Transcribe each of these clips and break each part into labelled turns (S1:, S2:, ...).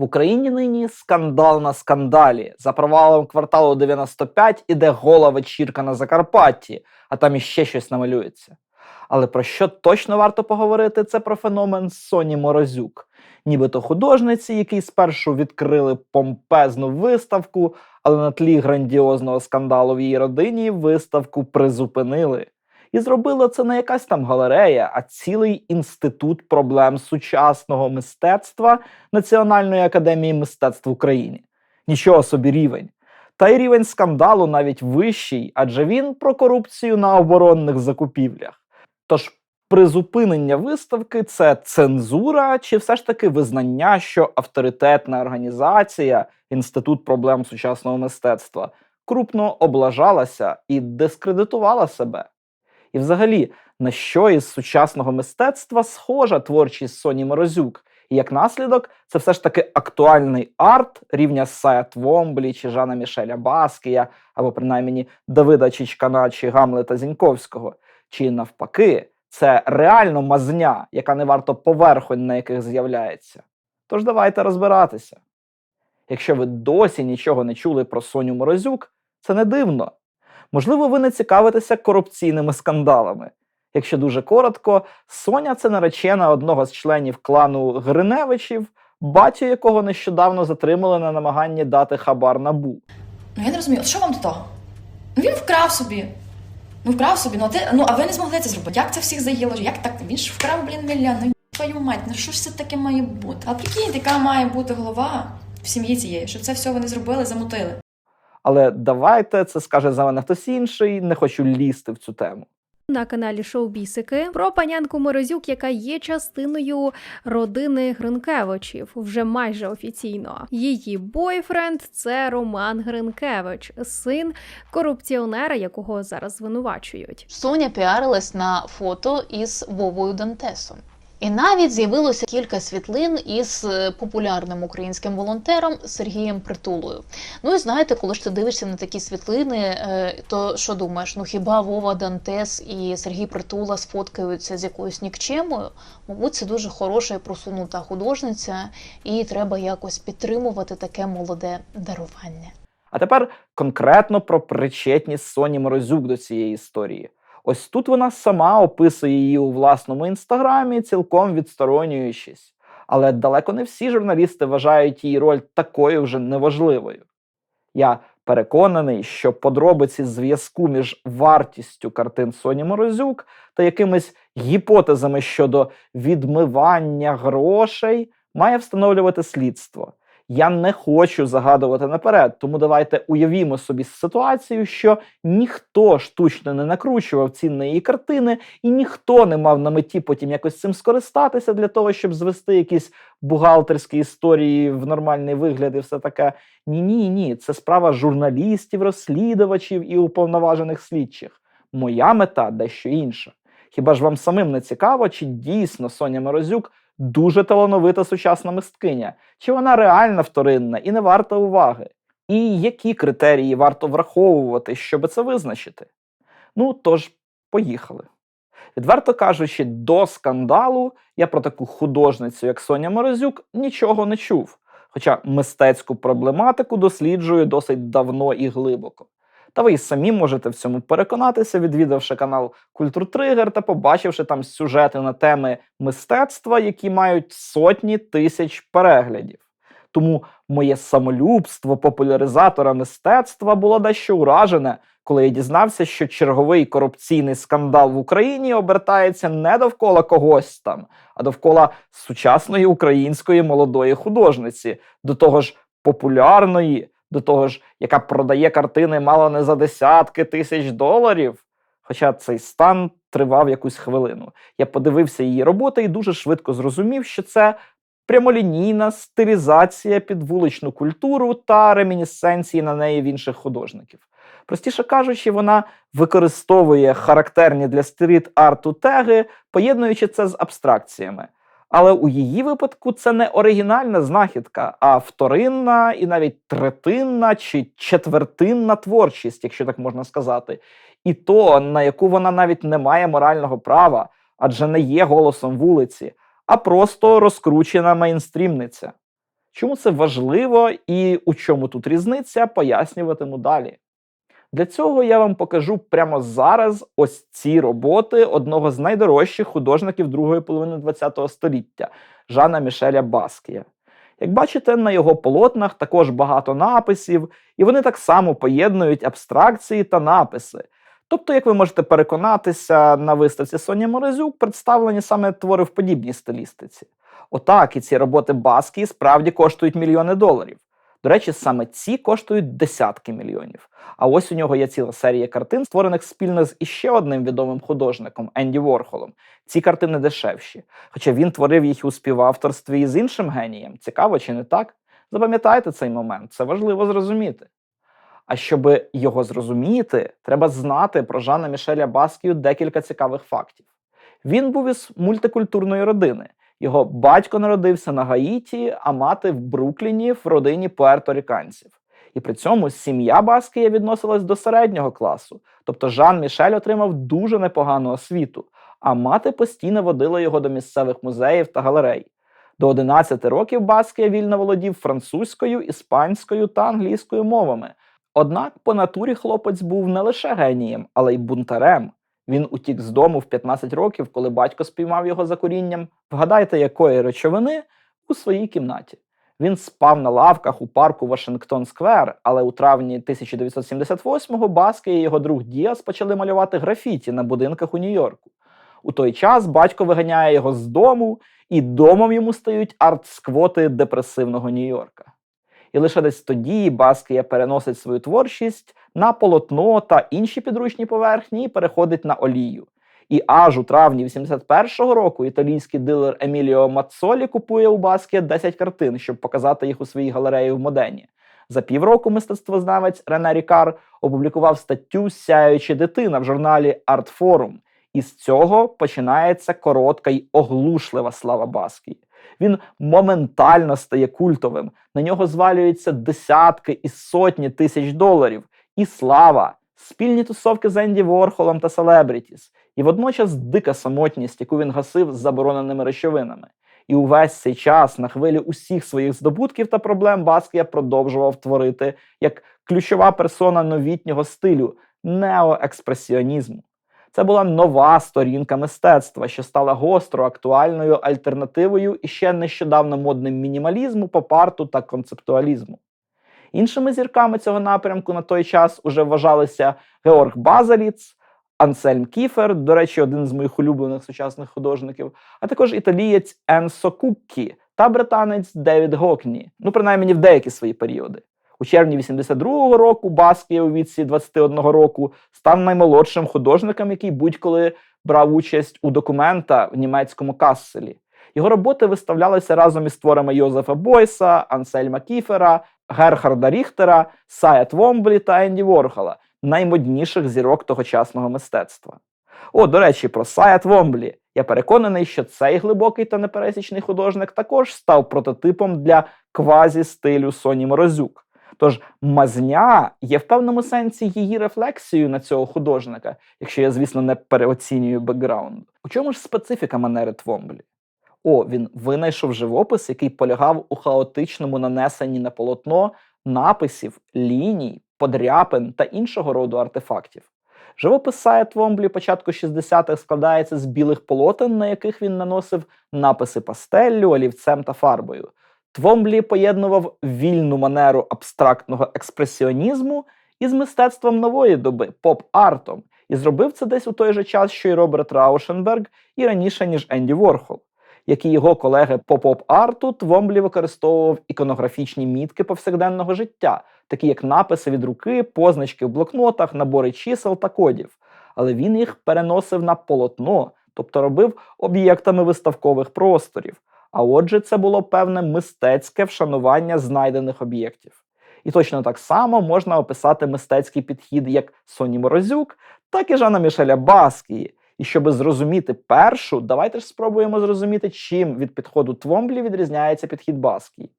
S1: В Україні нині скандал на скандалі. За провалом кварталу 95 іде гола вечірка на Закарпатті, а там іще щось намалюється. Але про що точно варто поговорити, це про феномен Соні Морозюк, нібито художниці, які спершу відкрили помпезну виставку, але на тлі грандіозного скандалу в її родині виставку призупинили. І зробила це не якась там галерея, а цілий інститут проблем сучасного мистецтва Національної академії мистецтв України. Нічого собі рівень. Та й рівень скандалу навіть вищий, адже він про корупцію на оборонних закупівлях. Тож призупинення виставки це цензура, чи все ж таки визнання, що авторитетна організація, інститут проблем сучасного мистецтва, крупно облажалася і дискредитувала себе. І взагалі, на що із сучасного мистецтва схожа творчість Соні Морозюк? І як наслідок, це все ж таки актуальний арт рівня Сая Твомблі чи Жана Мішеля Баскія, або принаймні Давида Чичкана чи Гамлета Зіньковського. Чи навпаки, це реально мазня, яка не варто поверхонь, на яких з'являється. Тож давайте розбиратися. Якщо ви досі нічого не чули про Соню Морозюк, це не дивно. Можливо, ви не цікавитеся корупційними скандалами. Якщо дуже коротко, Соня це наречена одного з членів клану Гриневичів, батю якого нещодавно затримали на намаганні дати хабар набу.
S2: Ну я не розумію, що вам до того? Ну він вкрав собі. Ну вкрав собі, ну а ти, ну а ви не змогли це зробити. Як це всіх заїло? Як так? Він ж вкрав, блін, мільйон. Ну твою мать, ну що ж це таке має бути? А прикинь, яка має бути голова в сім'ї цієї, щоб це все вони зробили, замутили.
S1: Але давайте це скаже за мене хтось інший, не хочу лізти в цю тему.
S3: на каналі Шоу Бісики про панянку Морозюк, яка є частиною родини Гринкевичів, вже майже офіційно. Її бойфренд це Роман Гринкевич, син корупціонера, якого зараз звинувачують.
S4: Соня піарилась на фото із Вовою Дантесом. І навіть з'явилося кілька світлин із е, популярним українським волонтером Сергієм Притулою. Ну і знаєте, коли ж ти дивишся на такі світлини, е, то що думаєш? Ну хіба Вова Дантес і Сергій Притула сфоткаються з якоюсь нікчемою? Мабуть, це дуже хороша і просунута художниця, і треба якось підтримувати таке молоде дарування.
S1: А тепер конкретно про причетність Соні Морозюк до цієї історії. Ось тут вона сама описує її у власному інстаграмі, цілком відсторонюючись. Але далеко не всі журналісти вважають її роль такою вже неважливою. Я переконаний, що подробиці зв'язку між вартістю картин Соні Морозюк та якимись гіпотезами щодо відмивання грошей має встановлювати слідство. Я не хочу загадувати наперед, тому давайте уявімо собі ситуацію, що ніхто штучно не накручував ці на її картини, і ніхто не мав на меті потім якось цим скористатися для того, щоб звести якісь бухгалтерські історії в нормальний вигляд і все таке. Ні, ні, ні. Це справа журналістів, розслідувачів і уповноважених слідчих. Моя мета дещо інша. Хіба ж вам самим не цікаво, чи дійсно Соня Морозюк дуже талановита сучасна мисткиня, чи вона реальна вторинна і не варта уваги? І які критерії варто враховувати, щоб це визначити? Ну тож, поїхали. Відверто кажучи, до скандалу я про таку художницю, як Соня Морозюк, нічого не чув. Хоча мистецьку проблематику досліджую досить давно і глибоко. Та ви й самі можете в цьому переконатися, відвідавши канал Культуртригер та побачивши там сюжети на теми мистецтва, які мають сотні тисяч переглядів. Тому моє самолюбство популяризатора мистецтва було дещо уражене, коли я дізнався, що черговий корупційний скандал в Україні обертається не довкола когось там, а довкола сучасної української молодої художниці, до того ж популярної, до того ж, яка продає картини мало не за десятки тисяч доларів. Хоча цей стан тривав якусь хвилину. Я подивився її роботи і дуже швидко зрозумів, що це прямолінійна стилізація під вуличну культуру та ремінісценції на неї в інших художників. Простіше кажучи, вона використовує характерні для стріт-арту теги, поєднуючи це з абстракціями. Але у її випадку це не оригінальна знахідка, а вторинна і навіть третинна чи четвертинна творчість, якщо так можна сказати, і то, на яку вона навіть не має морального права, адже не є голосом вулиці, а просто розкручена мейнстрімниця. Чому це важливо і у чому тут різниця, пояснюватиму далі. Для цього я вам покажу прямо зараз ось ці роботи одного з найдорожчих художників другої половини ХХ століття Жана Мішеля Баскія. Як бачите, на його полотнах також багато написів, і вони так само поєднують абстракції та написи. Тобто, як ви можете переконатися, на виставці Соня Морозюк представлені саме твори в подібній стилістиці. Отак, і ці роботи Баскії справді коштують мільйони доларів. До речі, саме ці коштують десятки мільйонів. А ось у нього є ціла серія картин, створених спільно з іще одним відомим художником Енді Ворхолом. Ці картини дешевші. Хоча він творив їх у співавторстві із іншим генієм. Цікаво чи не так? Запам'ятайте цей момент, це важливо зрозуміти. А щоб його зрозуміти, треба знати про Жана Мішеля Баскію декілька цікавих фактів. Він був із мультикультурної родини. Його батько народився на Гаїті, а мати в Брукліні в родині пуерторіканців. І при цьому сім'я Баскія відносилась до середнього класу, тобто Жан Мішель отримав дуже непогану освіту, а мати постійно водила його до місцевих музеїв та галерей. До 11 років Баскія вільно володів французькою, іспанською та англійською мовами. Однак по натурі хлопець був не лише генієм, але й бунтарем. Він утік з дому в 15 років, коли батько спіймав його за курінням. Вгадайте, якої речовини у своїй кімнаті. Він спав на лавках у парку Вашингтон Сквер, але у травні 1978-го Баски і його друг Діас почали малювати графіті на будинках у Нью-Йорку. У той час батько виганяє його з дому, і домом йому стають арт-сквоти депресивного Нью-Йорка. І лише десь тоді Баскія переносить свою творчість на полотно та інші підручні поверхні і переходить на олію. І аж у травні 81-го року італійський дилер Еміліо Мацолі купує у Баскія 10 картин, щоб показати їх у своїй галереї в Модені. За півроку мистецтвознавець Рене Рікар опублікував статтю Сяюча дитина в журналі Артфорум. І з цього починається коротка й оглушлива слава Баскії. Він моментально стає культовим. На нього звалюються десятки і сотні тисяч доларів. І слава, спільні тусовки з Енді Ворхолом та Селебрітіс, і водночас дика самотність, яку він гасив з забороненими речовинами. І увесь цей час на хвилі усіх своїх здобутків та проблем Баскія продовжував творити як ключова персона новітнього стилю неоекспресіонізму. Це була нова сторінка мистецтва, що стала гостро актуальною альтернативою і ще нещодавно модним мінімалізму, попарту та концептуалізму. Іншими зірками цього напрямку на той час уже вважалися Георг Базаліц, Ансельм Кіфер, до речі, один з моїх улюблених сучасних художників, а також італієць Енсо Куккі та британець Девід Гокні, ну принаймні в деякі свої періоди. У червні 82-го року Баскія у віці 21 року став наймолодшим художником, який будь-коли брав участь у документа в німецькому Касселі. Його роботи виставлялися разом із творами Йозефа Бойса, Ансельма Кіфера, Герхарда Ріхтера, Сая Твомблі та Енді Ворхола, наймодніших зірок тогочасного мистецтва. О, до речі, про Сая Твомблі. Я переконаний, що цей глибокий та непересічний художник також став прототипом для квазі стилю Соні Морозюк. Тож мазня є в певному сенсі її рефлексією на цього художника, якщо я, звісно, не переоцінюю бекграунд. У чому ж специфіка манери Твомблі? О, він винайшов живопис, який полягав у хаотичному нанесенні на полотно написів, ліній, подряпин та іншого роду артефактів. Живопис Сая Твомблі початку 60-х складається з білих полотен, на яких він наносив написи пастеллю, олівцем та фарбою. Твомблі поєднував вільну манеру абстрактного експресіонізму із мистецтвом нової доби, поп-артом, і зробив це десь у той же час, що й Роберт Раушенберг, і раніше, ніж Енді Ворхол. Як і його колеги по поп-арту, Твомблі використовував іконографічні мітки повсякденного життя, такі як написи від руки, позначки в блокнотах, набори чисел та кодів. Але він їх переносив на полотно, тобто робив об'єктами виставкових просторів. А отже, це було певне мистецьке вшанування знайдених об'єктів. І точно так само можна описати мистецький підхід як Соні Морозюк, так і Жана Мішеля Баскії. І щоб зрозуміти першу, давайте ж спробуємо зрозуміти, чим від підходу Твомблі відрізняється підхід Баскії.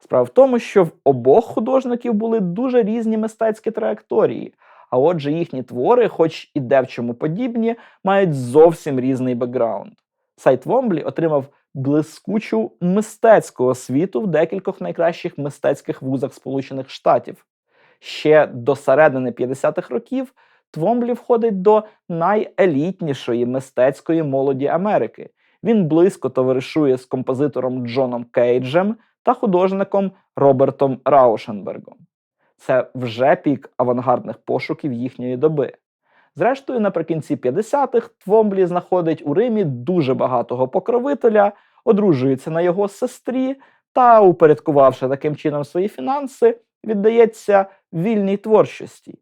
S1: Справа в тому, що в обох художників були дуже різні мистецькі траєкторії, а отже, їхні твори, хоч і де в чому подібні, мають зовсім різний бекграунд. Сайт Твомблі отримав блискучу мистецьку освіту в декількох найкращих мистецьких вузах Сполучених Штатів. Ще до середини 50-х років Твомблі входить до найелітнішої мистецької молоді Америки. Він близько товаришує з композитором Джоном Кейджем та художником Робертом Раушенбергом. Це вже пік авангардних пошуків їхньої доби. Зрештою, наприкінці 50-х Твомблі знаходить у Римі дуже багатого покровителя, одружується на його сестрі та, упорядкувавши таким чином свої фінанси, віддається вільній творчості.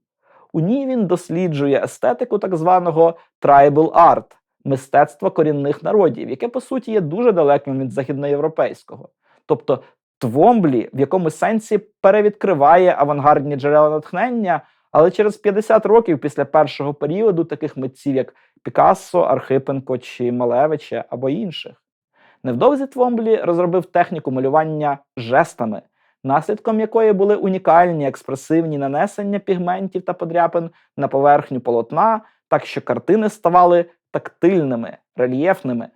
S1: У ній він досліджує естетику так званого tribal art – мистецтва корінних народів, яке по суті є дуже далеким від західноєвропейського. Тобто Твомблі в якомусь сенсі перевідкриває авангардні джерела натхнення, але через 50 років після першого періоду таких митців, як Пікассо, Архипенко чи Малевича або інших. Невдовзі Твомблі розробив техніку малювання жестами, наслідком якої були унікальні експресивні нанесення пігментів та подряпин на поверхню полотна, так що картини ставали тактильними, рельєфними.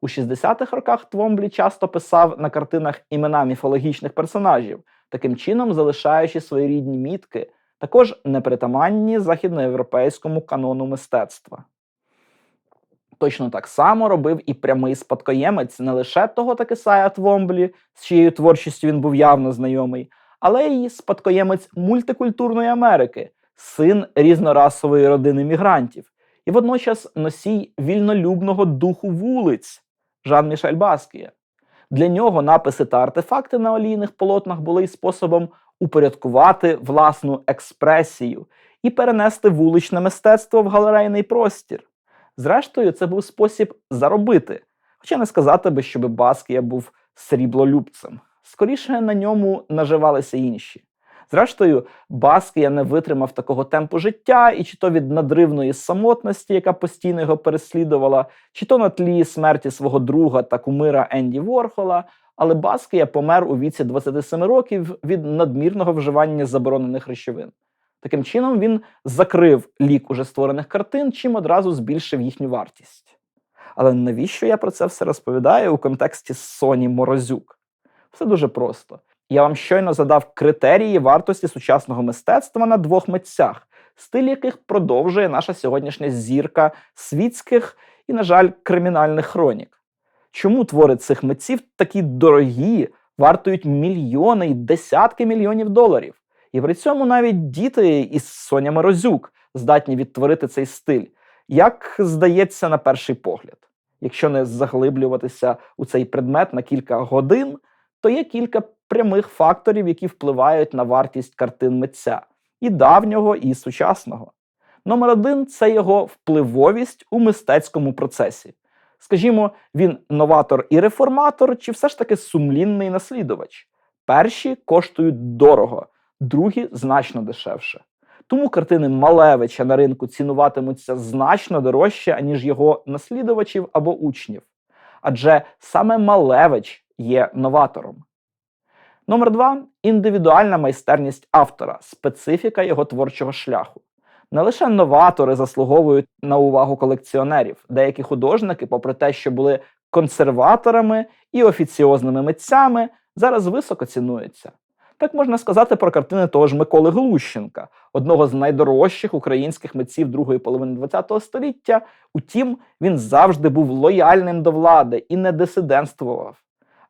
S1: У 60-х роках Твомблі часто писав на картинах імена міфологічних персонажів, таким чином залишаючи свої рідні мітки, також непритаманні західноєвропейському канону мистецтва. Точно так само робив і прямий спадкоємець не лише того таки Сая Твомблі, з чиєю творчістю він був явно знайомий, але й спадкоємець мультикультурної Америки, син різнорасової родини мігрантів, і водночас носій вільнолюбного духу вулиць Жан Мішель Баскія. Для нього написи та артефакти на олійних полотнах були й способом упорядкувати власну експресію і перенести вуличне мистецтво в галерейний простір. Зрештою, це був спосіб заробити, хоча не сказати би, щоб Баскія був сріблолюбцем. Скоріше на ньому наживалися інші. Зрештою, Баскія не витримав такого темпу життя, і чи то від надривної самотності, яка постійно його переслідувала, чи то на тлі смерті свого друга та кумира Енді Ворхола. Але Баскія помер у віці 27 років від надмірного вживання заборонених речовин. Таким чином, він закрив лік уже створених картин, чим одразу збільшив їхню вартість. Але навіщо я про це все розповідаю у контексті Соні Морозюк? Все дуже просто. Я вам щойно задав критерії вартості сучасного мистецтва на двох митцях, стиль яких продовжує наша сьогоднішня зірка світських і, на жаль, кримінальних хронік. Чому твори цих митців такі дорогі, вартують мільйони і десятки мільйонів доларів? І при цьому навіть діти із Соня Морозюк здатні відтворити цей стиль, як здається на перший погляд. Якщо не заглиблюватися у цей предмет на кілька годин, то є кілька прямих факторів, які впливають на вартість картин митця і давнього, і сучасного. Номер один це його впливовість у мистецькому процесі. Скажімо, він новатор і реформатор, чи все ж таки сумлінний наслідувач. Перші коштують дорого, другі значно дешевше. Тому картини Малевича на ринку цінуватимуться значно дорожче, аніж його наслідувачів або учнів. Адже саме Малевич є новатором. Номер два індивідуальна майстерність автора, специфіка його творчого шляху. Не лише новатори заслуговують на увагу колекціонерів, деякі художники, попри те, що були консерваторами і офіціозними митцями, зараз високо цінуються. Так можна сказати про картини того ж Миколи Глущенка, одного з найдорожчих українських митців другої половини ХХ століття. Утім, він завжди був лояльним до влади і не дисидентствував.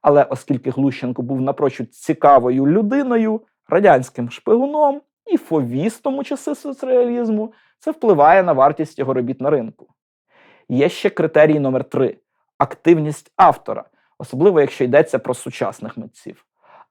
S1: Але оскільки Глущенко був напрочуд цікавою людиною, радянським шпигуном і фовістом у часи соцреалізму, це впливає на вартість його робіт на ринку. Є ще критерій номер три активність автора, особливо якщо йдеться про сучасних митців.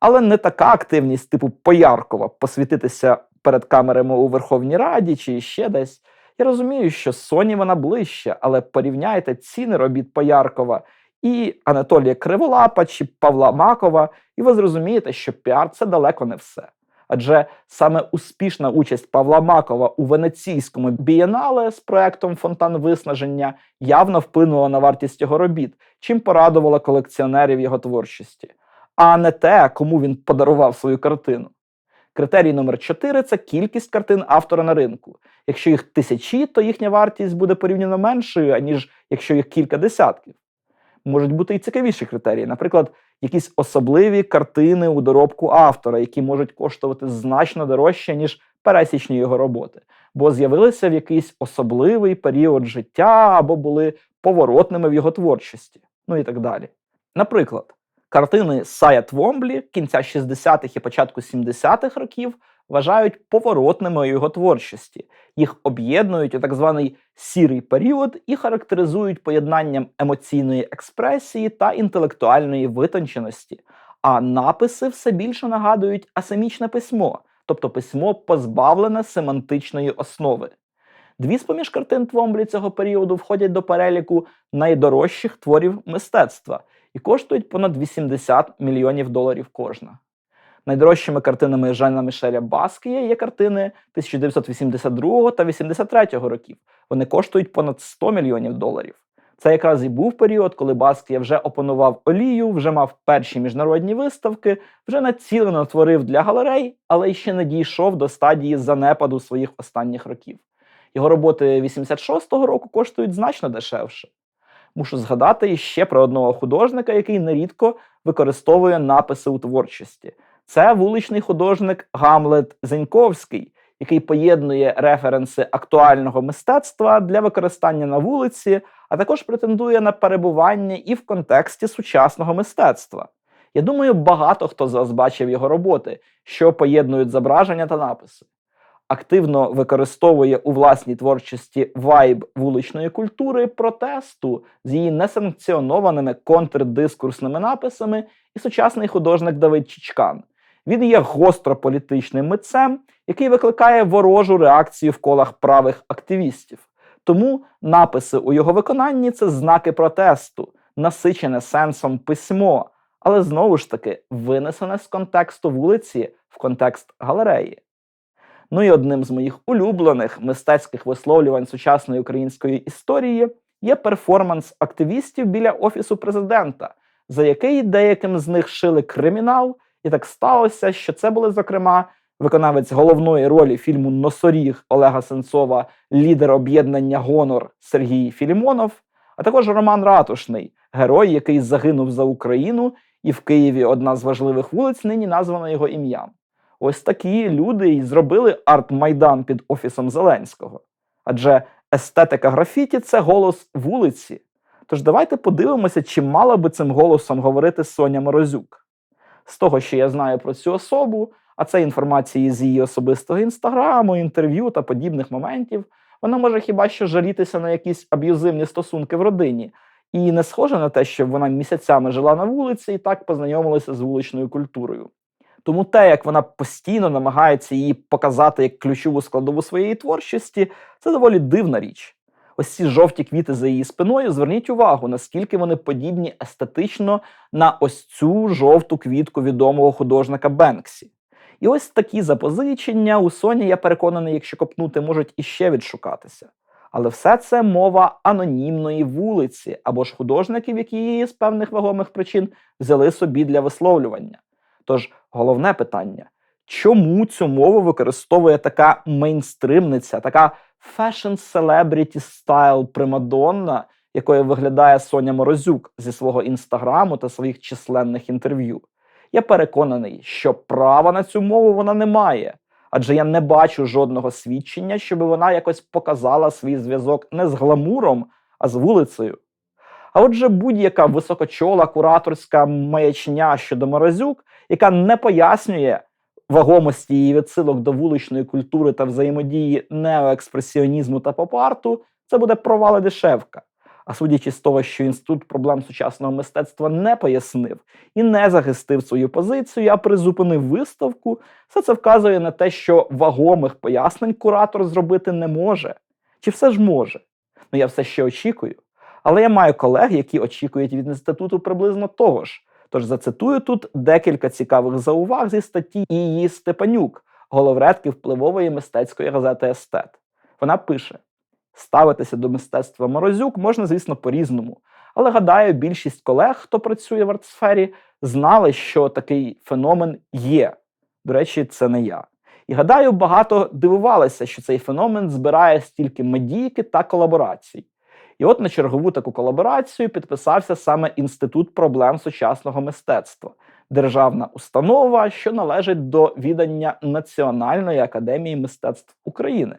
S1: Але не така активність, типу Пояркова, посвітитися перед камерами у Верховній Раді чи ще десь. Я розумію, що Соні вона ближче, але порівняйте ціни робіт Пояркова і Анатолія Криволапа чи Павла Макова, і ви зрозумієте, що піар це далеко не все. Адже саме успішна участь Павла Макова у венеційському бієнале з проектом Фонтан виснаження явно вплинула на вартість його робіт, чим порадувала колекціонерів його творчості, а не те, кому він подарував свою картину. Критерій номер 4 це кількість картин автора на ринку. Якщо їх тисячі, то їхня вартість буде порівняно меншою, аніж якщо їх кілька десятків. можуть бути і цікавіші критерії, наприклад, якісь особливі картини у доробку автора, які можуть коштувати значно дорожче, ніж пересічні його роботи, бо з'явилися в якийсь особливий період життя або були поворотними в його творчості, ну і так далі. Наприклад, картини Сая Твомблі кінця 60-х і початку 70-х років вважають поворотними у його творчості. Їх об'єднують у так званий сірий період і характеризують поєднанням емоційної експресії та інтелектуальної витонченості. А написи все більше нагадують асемічне письмо, тобто письмо позбавлене семантичної основи. Дві з-поміж картин Твомблі цього періоду входять до переліку найдорожчих творів мистецтва і коштують понад 80 мільйонів доларів кожна. Найдорожчими картинами Жана Мішеля Баскія є картини 1982 та 83 років. Вони коштують понад 100 мільйонів доларів. Це якраз і був період, коли Баскія вже опанував олію, вже мав перші міжнародні виставки, вже націлено творив для галерей, але ще не дійшов до стадії занепаду своїх останніх років. Його роботи 86-го року коштують значно дешевше. Мушу згадати іще про одного художника, який нерідко використовує написи у творчості. Це вуличний художник Гамлет Зеньковський, який поєднує референси актуального мистецтва для використання на вулиці, а також претендує на перебування і в контексті сучасного мистецтва. Я думаю, багато хто з вас бачив його роботи, що поєднують зображення та написи. Активно використовує у власній творчості вайб вуличної культури протесту з її несанкціонованими контрдискурсними написами і сучасний художник Давид Чичкан. Він є гостро політичним митцем, який викликає ворожу реакцію в колах правих активістів. Тому написи у його виконанні це знаки протесту, насичене сенсом письмо, але знову ж таки винесене з контексту вулиці в контекст галереї. Ну і одним з моїх улюблених мистецьких висловлювань сучасної української історії є перформанс активістів біля офісу президента, за який деяким з них шили кримінал, і так сталося, що це були, зокрема, виконавець головної ролі фільму Носоріг Олега Сенцова, лідер об'єднання Гонор Сергій Філімонов, а також Роман Ратушний, герой, який загинув за Україну, і в Києві одна з важливих вулиць нині названа його ім'ям. Ось такі люди і зробили арт-майдан під офісом Зеленського. Адже естетика графіті це голос вулиці. Тож давайте подивимося, чи мала би цим голосом говорити Соня Морозюк. З того, що я знаю про цю особу, а це інформації з її особистого інстаграму, інтерв'ю та подібних моментів, вона може хіба що жалітися на якісь аб'юзивні стосунки в родині, і не схоже на те, що вона місяцями жила на вулиці і так познайомилася з вуличною культурою. Тому те, як вона постійно намагається її показати як ключову складову своєї творчості, це доволі дивна річ. Ось ці жовті квіти за її спиною, зверніть увагу, наскільки вони подібні естетично на ось цю жовту квітку відомого художника Бенксі. І ось такі запозичення у Соні, я переконаний, якщо копнути, можуть іще відшукатися. Але все це мова анонімної вулиці або ж художників, які її з певних вагомих причин взяли собі для висловлювання. Тож головне питання: чому цю мову використовує така мейнстримниця, така fashion celebrity style примадонна, якою виглядає Соня Морозюк зі свого інстаграму та своїх численних інтерв'ю? Я переконаний, що права на цю мову вона не має, адже я не бачу жодного свідчення, щоб вона якось показала свій зв'язок не з гламуром, а з вулицею. А отже, будь-яка високочола кураторська маячня щодо Морозюк, яка не пояснює вагомості її відсилок до вуличної культури та взаємодії неоекспресіонізму та поп-арту, це буде провали дешевка. А судячи з того, що інститут проблем сучасного мистецтва не пояснив і не захистив свою позицію, а призупинив виставку, все це вказує на те, що вагомих пояснень куратор зробити не може. Чи все ж може? Ну я все ще очікую. Але я маю колег, які очікують від інституту приблизно того ж. Тож зацитую тут декілька цікавих зауваг зі статті Ії Степанюк, головредки впливової мистецької газети Естет. Вона пише: ставитися до мистецтва морозюк можна, звісно, по-різному. Але гадаю, більшість колег, хто працює в артсфері, знали, що такий феномен є. До речі, це не я. І гадаю, багато дивувалися, що цей феномен збирає стільки медійки та колаборацій. І от на чергову таку колаборацію підписався саме Інститут проблем сучасного мистецтва, державна установа, що належить до відання Національної академії мистецтв України.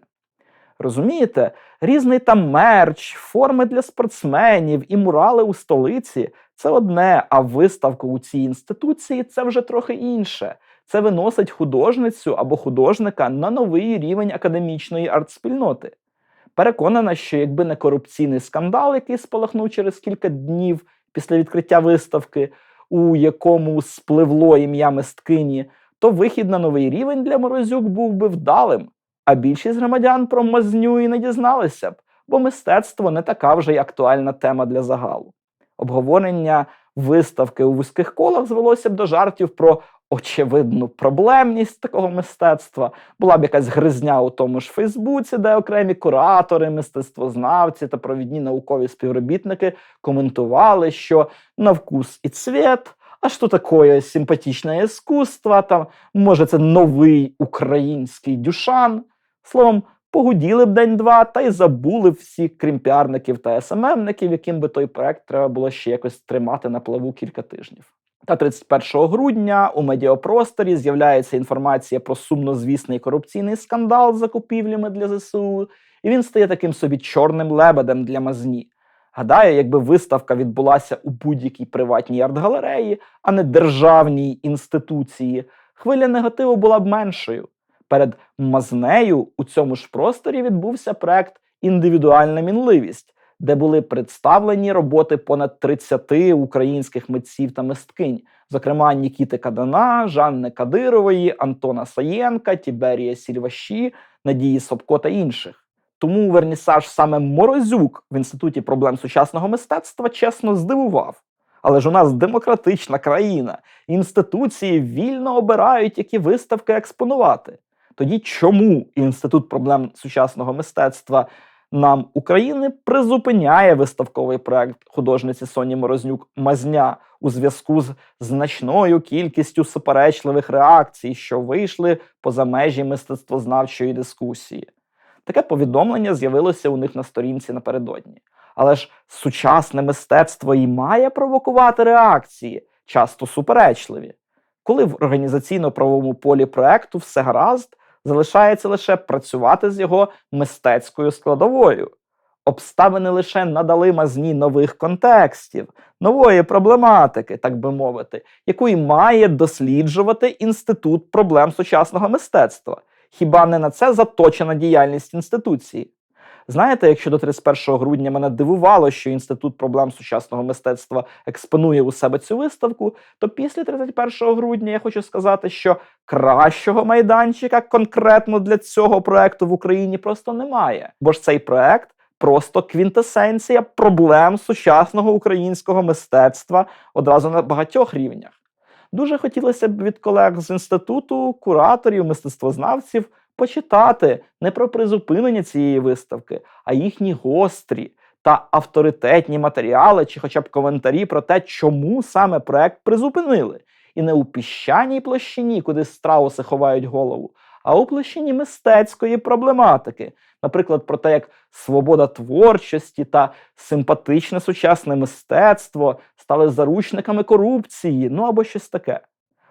S1: Розумієте, різний там мерч, форми для спортсменів і мурали у столиці це одне, а виставка у цій інституції це вже трохи інше. Це виносить художницю або художника на новий рівень академічної артспільноти. Переконана, що якби не корупційний скандал, який спалахнув через кілька днів після відкриття виставки, у якому спливло ім'я мисткині, то вихід на новий рівень для Морозюк був би вдалим. А більшість громадян про мазню і не дізналися б, бо мистецтво не така вже й актуальна тема для загалу. Обговорення виставки у вузьких колах звелося б до жартів про очевидну проблемність такого мистецтва. Була б якась гризня у тому ж Фейсбуці, де окремі куратори, мистецтвознавці та провідні наукові співробітники коментували, що на вкус і цвіт, а що таке симпатичне іскусство, там, може, це новий український дюшан. Словом, погуділи б день-два та й забули всі, крім піарників та СММників, яким би той проект треба було ще якось тримати на плаву кілька тижнів. Та 31 грудня у медіапросторі з'являється інформація про сумнозвісний корупційний скандал з закупівлями для ЗСУ, і він стає таким собі чорним лебедем для мазні. Гадаю, якби виставка відбулася у будь-якій приватній арт-галереї, а не державній інституції, хвиля негативу була б меншою. Перед мазнею у цьому ж просторі відбувся проект Індивідуальна мінливість, де були представлені роботи понад 30 українських митців та мисткинь, зокрема Нікіти Кадана, Жанни Кадирової, Антона Саєнка, Тіберія Сільваші, Надії Собко та інших. Тому вернісаж саме Морозюк в інституті проблем сучасного мистецтва чесно здивував. Але ж у нас демократична країна, інституції вільно обирають, які виставки експонувати. Тоді чому інститут проблем сучасного мистецтва нам України призупиняє виставковий проект художниці Соні Морознюк Мазня у зв'язку з значною кількістю суперечливих реакцій, що вийшли поза межі мистецтвознавчої дискусії? Таке повідомлення з'явилося у них на сторінці напередодні. Але ж сучасне мистецтво і має провокувати реакції, часто суперечливі. Коли в організаційно-правовому полі проекту все гаразд, залишається лише працювати з його мистецькою складовою. Обставини лише надали мазні нових контекстів, нової проблематики, так би мовити, яку й має досліджувати інститут проблем сучасного мистецтва. Хіба не на це заточена діяльність інституції? Знаєте, якщо до 31 грудня мене дивувало, що інститут проблем сучасного мистецтва експонує у себе цю виставку, то після 31 грудня я хочу сказати, що кращого майданчика конкретно для цього проекту в Україні просто немає. Бо ж цей проект просто квінтесенція проблем сучасного українського мистецтва одразу на багатьох рівнях. Дуже хотілося б від колег з інституту, кураторів, мистецтвознавців почитати не про призупинення цієї виставки, а їхні гострі та авторитетні матеріали, чи хоча б коментарі про те, чому саме проект призупинили, і не у піщаній площині, куди страуси ховають голову, а у площині мистецької проблематики, наприклад, про те, як свобода творчості та симпатичне сучасне мистецтво стали заручниками корупції, ну або щось таке.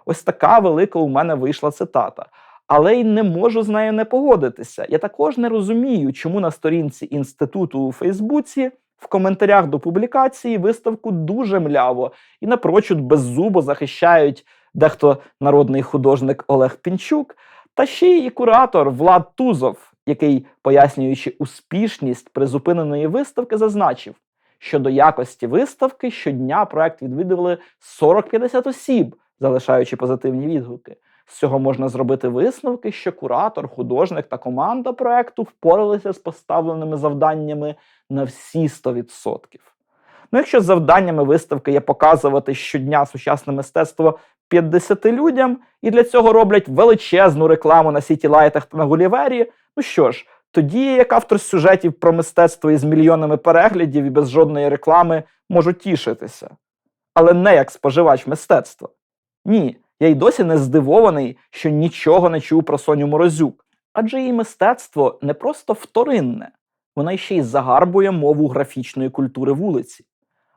S1: Ось така велика у мене вийшла цитата. Але й не можу з нею не погодитися. Я також не розумію, чому на сторінці інституту у Фейсбуці в коментарях до публікації виставку дуже мляво і напрочуд беззубо захищають дехто народний художник Олег Пінчук, та ще й куратор Влад Тузов, який, пояснюючи успішність призупиненої виставки, зазначив, що до якості виставки щодня проект відвідували 40-50 осіб, залишаючи позитивні відгуки. З цього можна зробити висновки, що куратор, художник та команда проекту впоралися з поставленими завданнями на всі 100%. Ну, якщо завданнями виставки є показувати щодня сучасне мистецтво 50 людям, і для цього роблять величезну рекламу на сітілайтах та на Гулівері, ну що ж, тоді як автор сюжетів про мистецтво із мільйонами переглядів і без жодної реклами можу тішитися. Але не як споживач мистецтва. Ні, я й досі не здивований, що нічого не чув про Соню Морозюк, адже її мистецтво не просто вторинне, вона ще й загарбує мову графічної культури вулиці.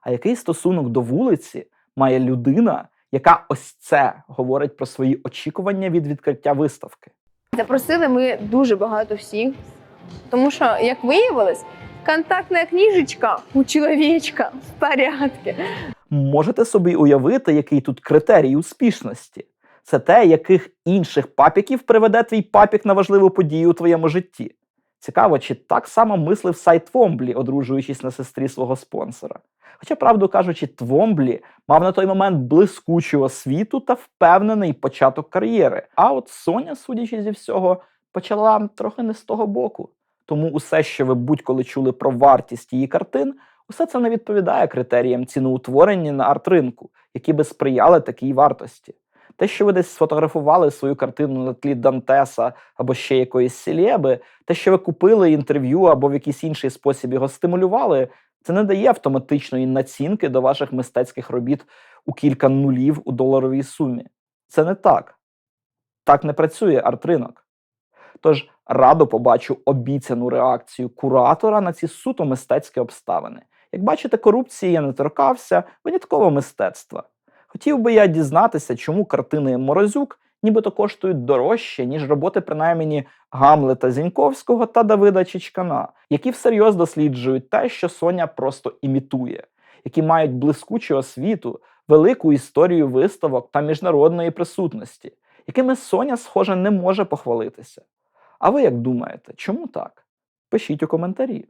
S1: А який стосунок до вулиці має людина, яка ось це говорить про свої очікування від відкриття виставки?
S5: Запросили ми дуже багато всіх, тому що, як виявилось, контактна книжечка у чоловічка в порядку.
S1: Можете собі уявити, який тут критерій успішності? Це те, яких інших папіків приведе твій папік на важливу подію у твоєму житті. Цікаво, чи так само мислив сайт Твомблі, одружуючись на сестрі свого спонсора. Хоча, правду кажучи, Твомблі мав на той момент блискучу освіту та впевнений початок кар'єри. А от Соня, судячи зі всього, почала трохи не з того боку. Тому усе, що ви будь-коли чули про вартість її картин, усе це не відповідає критеріям ціноутворення на арт-ринку, які би сприяли такій вартості. Те, що ви десь сфотографували свою картину на тлі Дантеса або ще якоїсь селєби, те, що ви купили інтерв'ю або в якийсь інший спосіб його стимулювали, це не дає автоматичної націнки до ваших мистецьких робіт у кілька нулів у доларовій сумі. Це не так. Так не працює арт-ринок. Тож радо побачу обіцяну реакцію куратора на ці суто мистецькі обставини. Як бачите, корупції я не торкався, винятково мистецтва. Хотів би я дізнатися, чому картини Морозюк нібито коштують дорожче, ніж роботи принаймні Гамлета Зіньковського та Давида Чичкана, які всерйоз досліджують те, що Соня просто імітує, які мають блискучу освіту, велику історію виставок та міжнародної присутності, якими Соня, схоже, не може похвалитися. А ви як думаєте, чому так? Пишіть у коментарі.